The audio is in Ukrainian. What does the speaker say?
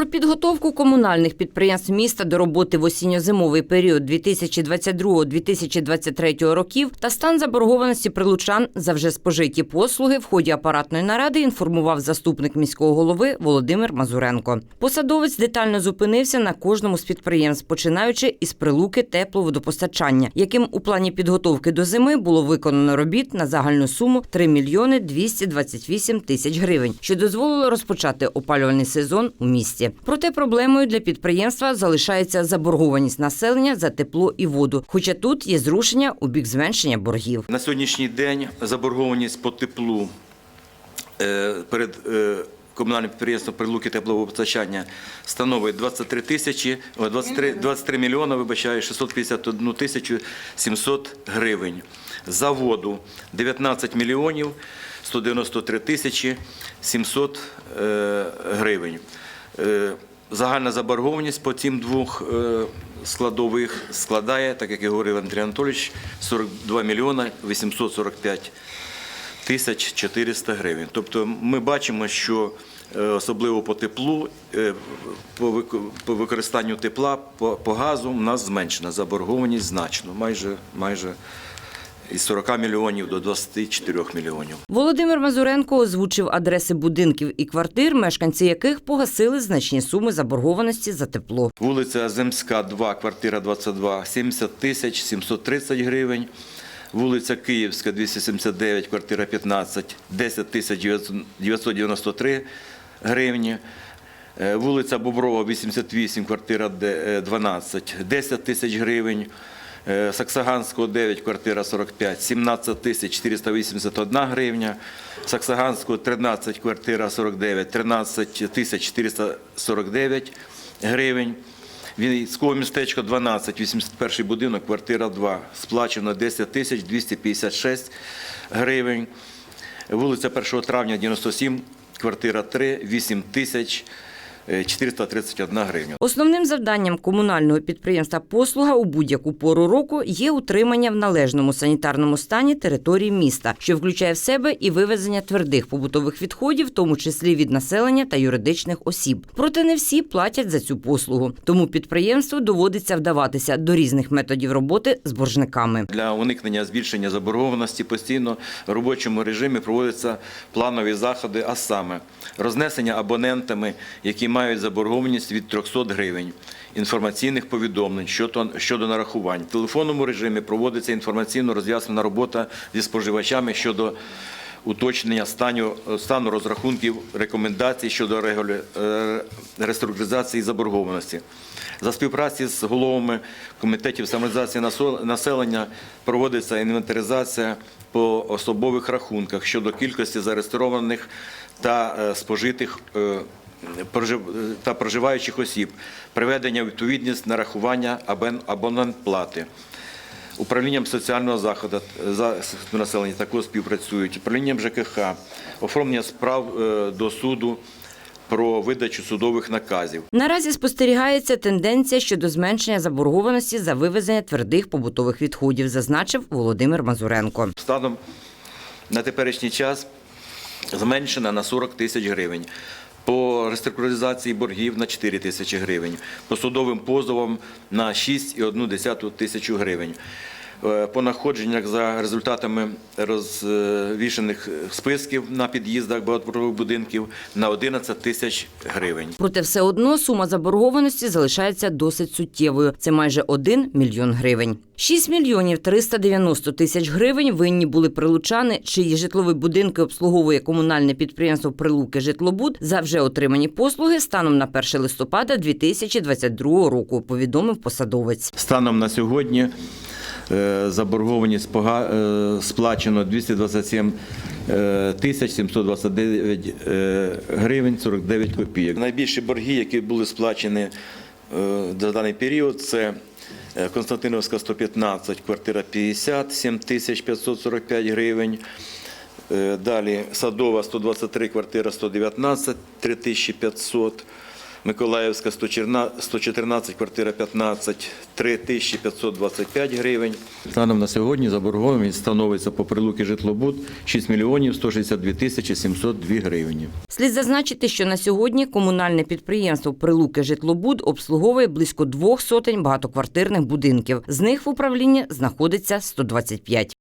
Про підготовку комунальних підприємств міста до роботи в осінньо-зимовий період 2022-2023 років та стан заборгованості прилучан за вже спожиті послуги в ході апаратної наради інформував заступник міського голови Володимир Мазуренко. Посадовець детально зупинився на кожному з підприємств, починаючи із прилуки тепловодопостачання, яким у плані підготовки до зими було виконано робіт на загальну суму 3 мільйони 228 тисяч гривень, що дозволило розпочати опалювальний сезон у місті. Проте проблемою для підприємства залишається заборгованість населення за тепло і воду. Хоча тут є зрушення у бік зменшення боргів. На сьогоднішній день заборгованість по теплу е, перед е, комунальним підприємством прилуки тепловопостачання становить 23 тисячі, о, 23, 23 мільйона, вибачаю, 651 тисячу 700 гривень. За воду 19 мільйонів 193 тисячі 700 е, гривень. Е, Загальна заборгованість по цим двох е, складових складає, так як і говорив Андрій Анатолійович, 42 мільйона 845 тисяч 400 гривень. Тобто ми бачимо, що е, особливо по теплу, по вик- використанню тепла, по газу у нас зменшена заборгованість значно, майже, майже із 40 мільйонів до 24 мільйонів. Володимир Мазуренко озвучив адреси будинків і квартир, мешканці яких погасили значні суми заборгованості за тепло. Вулиця Земська, 2, квартира 22, 70 тисяч 730 гривень. Вулиця Київська, 279, квартира 15, 10 тисяч 993 гривні. Е, Вулиця Боброва, 88, квартира е, 12, 10 тисяч гривень. Е, Саксаганського 9, квартира 45, 17 тисяч 481 гривня. Саксаганського 13, квартира 49, 13 тисяч 449 гривень. Військове містечко 12, 81 будинок, квартира 2. Сплачено 10 тисяч 256 гривень. Вулиця 1 травня 97, квартира 3, 8 тисяч е, 431 гривня. Основним завданням комунального підприємства послуга у будь-яку пору року є утримання в належному санітарному стані території міста, що включає в себе і вивезення твердих побутових відходів, в тому числі від населення та юридичних осіб. Проте не всі платять за цю послугу, тому підприємству доводиться вдаватися до різних методів роботи з боржниками. Для уникнення збільшення заборгованості постійно в робочому режимі проводяться планові заходи, а саме рознесення абонентами, які мають заборгованість від 300 гривень, інформаційних повідомлень щодо, нарахувань. В телефонному режимі проводиться інформаційно-роз'яснена робота зі споживачами щодо уточнення стану, стану розрахунків рекомендацій щодо е, реструктуризації заборгованості. За співпраці з головами комітетів самореалізації населення проводиться інвентаризація по особових рахунках щодо кількості зареєстрованих та е, спожитих е, та проживаючих осіб, приведення відповідність нарахування абон- абонентплати. Управлінням соціального заходу захисту населення також співпрацюють, управлінням ЖКХ, оформлення справ е, до суду про видачу судових наказів. Наразі спостерігається тенденція щодо зменшення заборгованості за вивезення твердих побутових відходів, зазначив Володимир Мазуренко. Станом на теперішній час зменшена на 40 тисяч гривень. По реструктуризації боргів на 4 тисячі гривень, по судовим позовам на 6,1 тисячу гривень. Е, По находженнях за результатами розвішених списків на під'їздах багатоповерхових будинків на 11 тисяч гривень. Проте все одно сума заборгованості залишається досить суттєвою. Це майже 1 мільйон гривень. 6 мільйонів 390 тисяч гривень винні були прилучани, чиї житлові будинки обслуговує комунальне підприємство Прилуки Житлобуд за вже отримані послуги станом на 1 листопада 2022 року. Повідомив посадовець. Станом на сьогодні заборгованість пога- е, сплачено 227 е, тисяч 729 е, гривень 49 копійок. Найбільші борги, які були сплачені е, за даний період, це е, Константиновська 115, квартира 50, 7 тисяч 545 гривень. Е, Далі Садова 123, квартира 119, 3500. Миколаївська 114, квартира 15, 3525 гривень. Станом на сьогодні заборгованість становиться по прилуки житлобуд 6 мільйонів 162 тисячі 702 гривні. Слід зазначити, що на сьогодні комунальне підприємство Прилуки Житлобуд обслуговує близько двох сотень багатоквартирних будинків. З них в управлінні знаходиться 125.